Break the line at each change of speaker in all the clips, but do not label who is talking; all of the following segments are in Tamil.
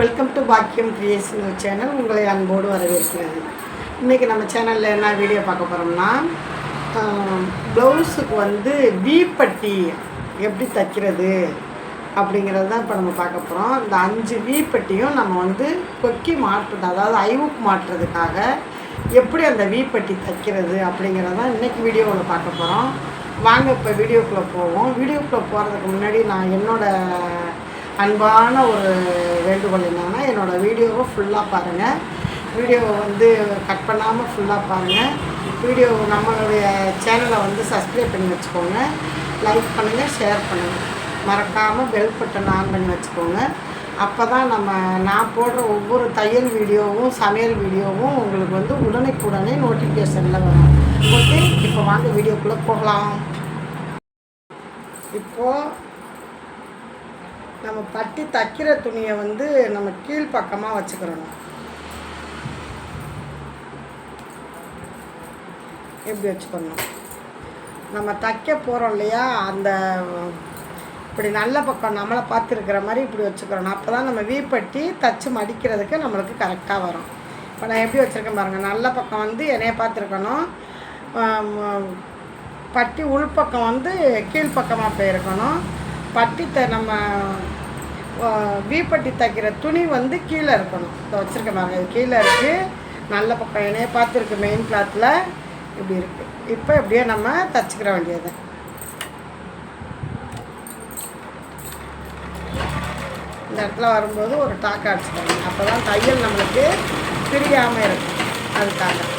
வெல்கம் டு பாக்கியம் கிரியேஷன் சேனல் உங்களை அன்போடு வரவேற்கிறது. இன்றைக்கி நம்ம சேனலில் என்ன வீடியோ பார்க்க போகிறோம்னா ப்ளவுஸுக்கு வந்து வீப்பட்டி எப்படி தைக்கிறது அப்படிங்கிறது தான் இப்போ நம்ம பார்க்க போகிறோம் இந்த அஞ்சு வீப்பட்டியும் நம்ம வந்து கொக்கி மாற்றுறது அதாவது ஐவுக்கு மாற்றுறதுக்காக எப்படி அந்த வீப்பட்டி தைக்கிறது அப்படிங்கிறது தான் இன்றைக்கி வீடியோவில் பார்க்க போகிறோம் வாங்க இப்போ வீடியோக்குள்ளே போவோம். வீடியோக்குள்ளே போகிறதுக்கு முன்னாடி நான் என்னோடய அன்பான ஒரு வேண்டுகோள் என்னென்னா என்னோடய வீடியோவை ஃபுல்லாக பாருங்கள் வீடியோவை வந்து கட் பண்ணாமல் ஃபுல்லாக பாருங்கள் வீடியோ நம்மளுடைய சேனலை வந்து சப்ஸ்கிரைப் பண்ணி வச்சுக்கோங்க. லைக் பண்ணுங்கள் ஷேர் பண்ணுங்கள் மறக்காமல் பெல் பட்டன் ஆன் பண்ணி வச்சுக்கோங்க. அப்போ தான் நம்ம நான் போடுற ஒவ்வொரு தையல் வீடியோவும் சமையல் வீடியோவும் உங்களுக்கு வந்து உடனுக்குடனே நோட்டிஃபிகேஷனில் வரும். ஓகே இப்போ வாங்க வீடியோக்குள்ளே போகலாம். இப்போது நம்ம பட்டி தைக்கிற துணியை வந்து நம்ம கீழ்ப்பக்கமாக வச்சுக்கிறணும். எப்படி வச்சுக்கணும்? நம்ம தைக்க போகிறோம் இல்லையா? அந்த இப்படி நல்ல பக்கம் நம்மளை பார்த்துருக்கிற மாதிரி இப்படி வச்சுக்கிறணும். அப்போ தான் நம்ம வீப்பட்டி தச்சு மடிக்கிறதுக்கு நம்மளுக்கு கரெக்டாக வரும். இப்போ நான் எப்படி வச்சுருக்கேன் பாருங்கள் நல்ல பக்கம் வந்து என்னைய பார்த்துருக்கணும். பட்டி உள்பக்கம் வந்து கீழ்ப்பக்கமாக போயிருக்கணும். பட்டி த நம்ம வீப்பட்டி தைக்கிற துணி வந்து கீழே இருக்கணும். இப்போ வச்சுருக்கேன் பாருங்க இது கீழே இருக்குது நல்ல பக்கம் என்னைய பார்த்துருக்கு மெயின் கிளாத்தில் இப்படி இருக்குது இப்போ இப்படியே நம்ம தச்சுக்கிற வேண்டியது. இந்த இடத்துல வரும்போது ஒரு டாக்கா அடிச்சுக்கணும் அப்போ தான் தையல் நம்மளுக்கு பிரியாமல் இருக்கும். அதுக்காக.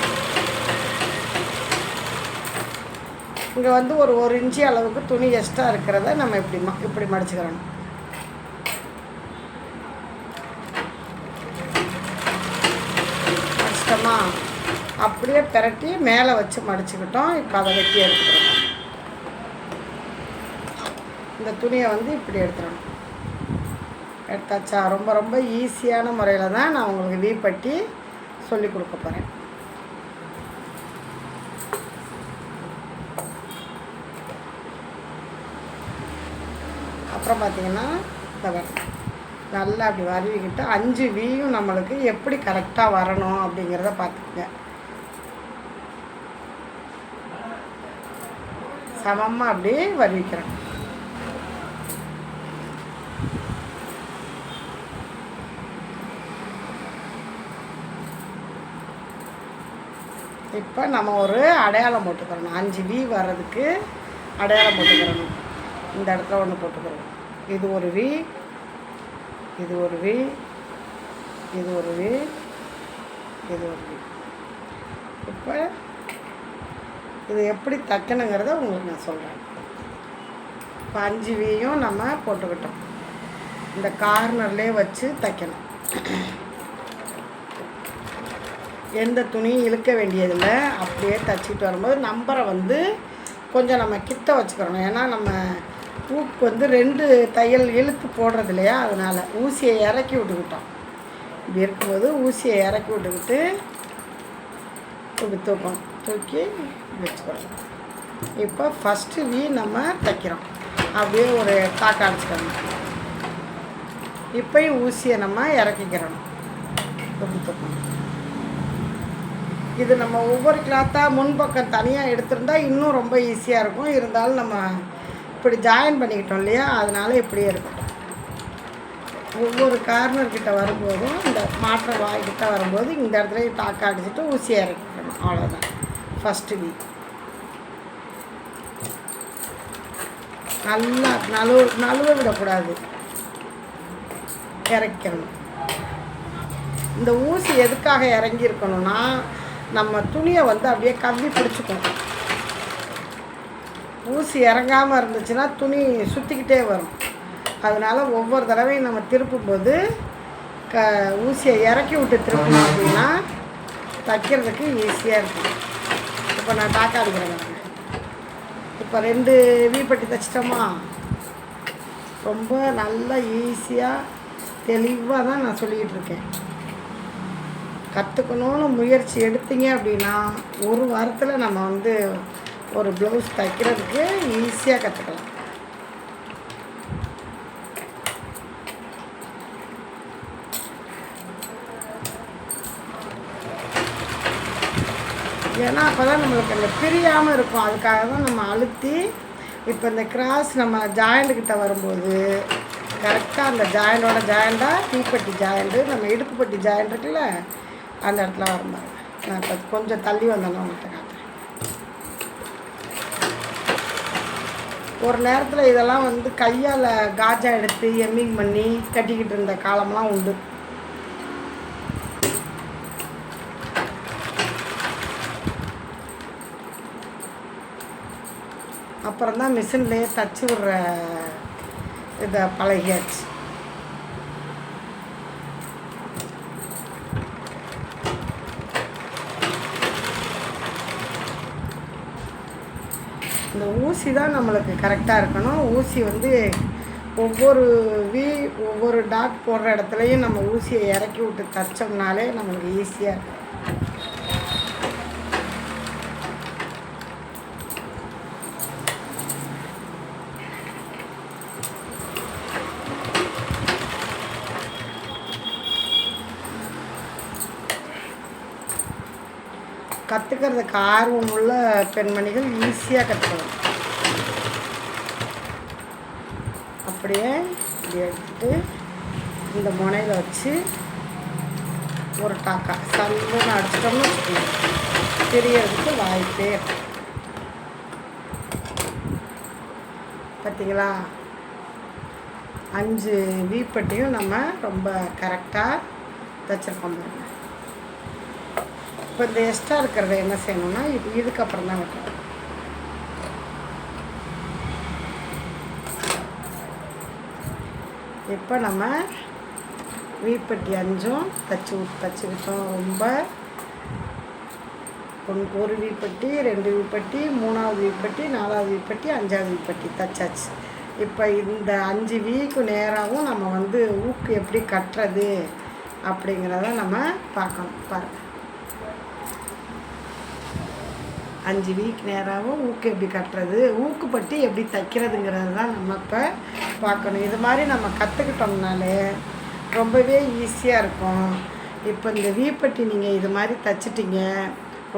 இங்கே வந்து ஒரு ஒரு இன்ச்சு அளவுக்கு துணி எக்ஸ்ட்ரா இருக்கிறத நம்ம இப்படி ம இப்படி மடிச்சுக்கிறணும். கஷ்டமா? அப்படியே பிரட்டி மேலே வச்சு மடிச்சுக்கிட்டோம். இப்போ அதை வெட்டி எடுத்துக்கிறோம். இந்த துணியை வந்து இப்படி எடுத்துடணும் எடுத்தாச்சா? ரொம்ப ரொம்ப ஈஸியான முறையில் தான் நான் உங்களுக்கு வீப்பட்டி சொல்லி கொடுக்க போகிறேன் அப்புறம் பார்த்திங்கன்னா நல்லா அப்படி வருவிக்கிட்டு அஞ்சு வீயும் நம்மளுக்கு எப்படி கரெக்டாக வரணும் அப்படிங்கிறத பார்த்துக்குங்க. சமமாக அப்படியே வருவிக்கிறேன் இப்போ நம்ம ஒரு அடையாளம் போட்டுக்கிறணும். அஞ்சு வி வர்றதுக்கு அடையாளம் போட்டுக்கிறணும். இந்த இடத்துல ஒன்று போட்டுக்கிறோம். இது ஒரு வி இது ஒரு வி இது ஒரு வி இது ஒரு வி இப்போ இது எப்படி தைக்கணுங்கிறத உங்களுக்கு நான் சொல்கிறேன் இப்போ அஞ்சு வியும் நம்ம போட்டுக்கிட்டோம். இந்த கார்னர்லேயே வச்சு தைக்கணும். எந்த துணியும் இழுக்க வேண்டியதில்லை. அப்படியே தைச்சிட்டு வரும்போது நம்பரை வந்து கொஞ்சம் நம்ம கிட்ட வச்சுக்கிறோம் ஏன்னா நம்ம பூக்கு வந்து ரெண்டு தையல் இழுத்து போடுறது இல்லையா? அதனால் ஊசியை இறக்கி விட்டுக்கிட்டோம். இப்படி இருக்கும்போது ஊசியை இறக்கி விட்டுக்கிட்டு இப்படி தூக்கம் தூக்கி வச்சுக்கிறோம். இப்போ ஃபஸ்ட்டு வி நம்ம தைக்கிறோம். அப்படியே ஒரு தாக்க அடிச்சுக்கணும் இப்போயும் ஊசியை நம்ம இறக்கிக்கிறோம். இப்படி தூக்கம். இது நம்ம ஒவ்வொரு கிளாத்தாக முன்பக்கம் தனியாக எடுத்திருந்தா இன்னும் ரொம்ப ஈஸியாக இருக்கும். இருந்தாலும் நம்ம இப்படி ஜாயின் பண்ணிக்கிட்டோம் இல்லையா? அதனால இப்படியே இருக்கட்டும் ஒவ்வொரு கார்னர்கிட்ட வரும்போதும் இந்த மாற்ற வாய்கிட்ட வரும்போது இந்த இடத்துல டாக்கா அடிச்சுட்டு ஊசியாக இறக்கிக்கணும். அவ்வளோதான் ஃபஸ்ட்டு வீ நல்லா நழுவு நழுவ விடக்கூடாது. இறக்கணும் இந்த ஊசி எதுக்காக இறங்கியிருக்கணும்னா நம்ம துணியை வந்து அப்படியே கவ்வி பிடிச்சிக்கணும். ஊசி இறங்காமல் இருந்துச்சுன்னா துணி சுற்றிக்கிட்டே வரும். அதனால் ஒவ்வொரு தடவையும் நம்ம திருப்பும்போது க ஊசியை இறக்கி விட்டு திருப்பணும் அப்படின்னா தைக்கிறதுக்கு ஈஸியாக இருக்கும். இப்போ நான் டாக்கா அடிக்கிறேன் இப்போ ரெண்டு வீப்பட்டி தைச்சிட்டோமா? ரொம்ப நல்லா ஈஸியாக தெளிவாக தான் நான் சொல்லிக்கிட்டு இருக்கேன். கற்றுக்கணும்னு முயற்சி எடுத்தீங்க அப்படின்னா ஒரு வாரத்தில் நம்ம வந்து ஒரு ப்ளவுஸ் தைக்கிறதுக்கு ஈஸியாக கற்றுக்கலாம் ஏன்னா அப்போ தான் நம்மளுக்கு அந்த பிரியாமல் இருக்கும். அதுக்காக தான் நம்ம அழுத்தி இப்போ இந்த கிராஸ் நம்ம ஜாயிண்ட்டுக்கிட்ட வரும்போது கரெக்டாக அந்த ஜாயிண்டோட ஜாயிண்டாக தீப்பட்டி ஜாயிண்ட்டு நம்ம இடுப்புப்பட்டி ஜாயிண்ட் இருக்குல்ல அந்த இடத்துல வரமாங்க நான் இப்போ கொஞ்சம் தள்ளி வந்தேன் உங்கள்கிட்ட ஒரு நேரத்தில் இதெல்லாம் வந்து கையால் காஜா எடுத்து எம்மிங் பண்ணி கட்டிக்கிட்டு இருந்த காலம்லாம் உண்டு. அப்புறம் தான் மிஷின்லேயே தச்சு விட்ற இதை பழகியாச்சு இந்த ஊசி தான் நம்மளுக்கு கரெக்டாக இருக்கணும். ஊசி வந்து ஒவ்வொரு வி ஒவ்வொரு டாட் போடுற இடத்துலையும் நம்ம ஊசியை இறக்கி விட்டு தைச்சோம்னாலே நம்மளுக்கு ஈஸியாக இருக்கும். கற்றுக்கிறதுக்கு ஆர்வம் உள்ள பெண்மணிகள் ஈஸியாக கற்றுக்கலாம் அப்படியே இப்படி எடுத்துட்டு இந்த முனையில் வச்சு ஒரு டாக்கா சல்லுன்னு அடிச்சிட்டோம்னு தெரியறதுக்கு வாய்ப்பே பார்த்தீங்களா? அஞ்சு வீப்பட்டியும் நம்ம ரொம்ப கரெக்டாக தைச்சிருக்கோம் இப்போ இந்த எக்ஸ்ட்ரா இருக்கிறத என்ன செய்யணும்னா இது இதுக்கப்புறம் தான் வைக்கணும். இப்போ நம்ம வீப்பட்டி அஞ்சும் தச்சு விட்- தச்சுக்கிட்டோம் ரொம்ப. ஒன் ஒரு வீப்பட்டி ரெண்டு வீப்பட்டி மூணாவது வீப்பட்டி நாலாவது வீப்பட்டி அஞ்சாவது வீப்பட்டி தச்சாச்சு. இப்போ இந்த அஞ்சு வீக்கு நேராகவும் நம்ம வந்து ஊக்கு எப்படி கட்டுறது அப்படிங்கிறத நம்ம பார்க்கணும். பாருங்க அஞ்சு வீக் நேராகவும் ஊக்கு எப்படி கட்டுறது ஊக்குப்பட்டி எப்படி தைக்கிறதுங்கிறது தான் நம்ம இப்போ பார்க்கணும். இது மாதிரி நம்ம கற்றுக்கிட்டோம்னாலே ரொம்பவே ஈஸியாக இருக்கும். இப்போ இந்த வீப்பட்டி நீங்கள் இது மாதிரி தைச்சிட்டிங்க.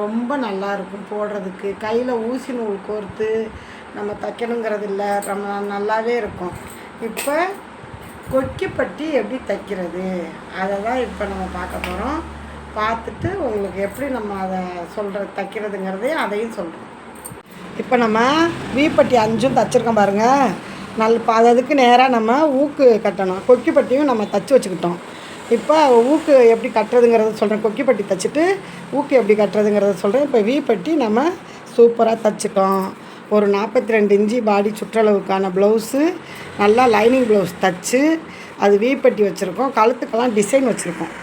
ரொம்ப நல்லா இருக்கும் போடுறதுக்கு. கையில் ஊசி நூல் கோர்த்து நம்ம தைக்கணுங்கிறது இல்லை ரொம்ப நல்லாவே இருக்கும். இப்போ கொக்கிப்பட்டி எப்படி தைக்கிறது? அதை தான் இப்போ நம்ம பார்க்க போகிறோம் பார்த்துட்டு உங்களுக்கு எப்படி நம்ம அதை சொல்கிற தைக்கிறதுங்கிறதையும் அதையும் சொல்கிறோம் இப்போ நம்ம வீப்பட்டி அஞ்சும் தைச்சிருக்கோம் பாருங்கள் நல் இப்போ அது அதுக்கு நேராக நம்ம ஊக்கு கட்டணும். கொக்கிப்பட்டியும் நம்ம தச்சு வச்சுக்கிட்டோம். இப்போ ஊக்கு எப்படி கட்டுறதுங்கிறத சொல்கிறேன் கொக்கிப்பட்டி தச்சுட்டு ஊக்கு எப்படி கட்டுறதுங்கிறத சொல்கிறேன் இப்போ வீப்பட்டி நம்ம சூப்பராக தச்சுட்டோம். ஒரு நாற்பத்தி ரெண்டு இன்ச்சி பாடி சுற்றளவுக்கான ப்ளவுஸு நல்லா லைனிங் ப்ளவுஸ் தச்சு அது வீப்பட்டி வச்சுருக்கோம். கழுத்துக்கெல்லாம் டிசைன் வச்சுருக்கோம்.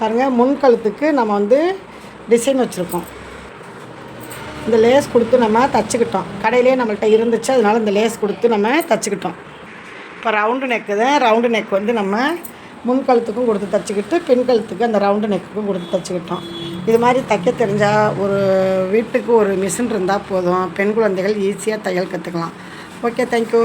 பாருங்கள் முன் கழுத்துக்கு நம்ம வந்து டிசைன் வச்சுருக்கோம். இந்த லேஸ் கொடுத்து நம்ம தச்சுக்கிட்டோம். கடையிலே நம்மள்கிட்ட இருந்துச்சு அதனால் இந்த லேஸ் கொடுத்து நம்ம தச்சுக்கிட்டோம். இப்போ ரவுண்டு நெக்கு தான் ரவுண்டு நெக் வந்து நம்ம முன்கழுத்துக்கும் கொடுத்து தச்சுக்கிட்டு பின்கழுத்துக்கு அந்த ரவுண்டு நெக்குக்கும் கொடுத்து தச்சுக்கிட்டோம். இது மாதிரி தைக்க தெரிஞ்சால் ஒரு வீட்டுக்கு ஒரு மிஷின் இருந்தால் போதும். பெண் குழந்தைகள் ஈஸியாக தையல் கற்றுக்கலாம் ஓகே தேங்க்யூ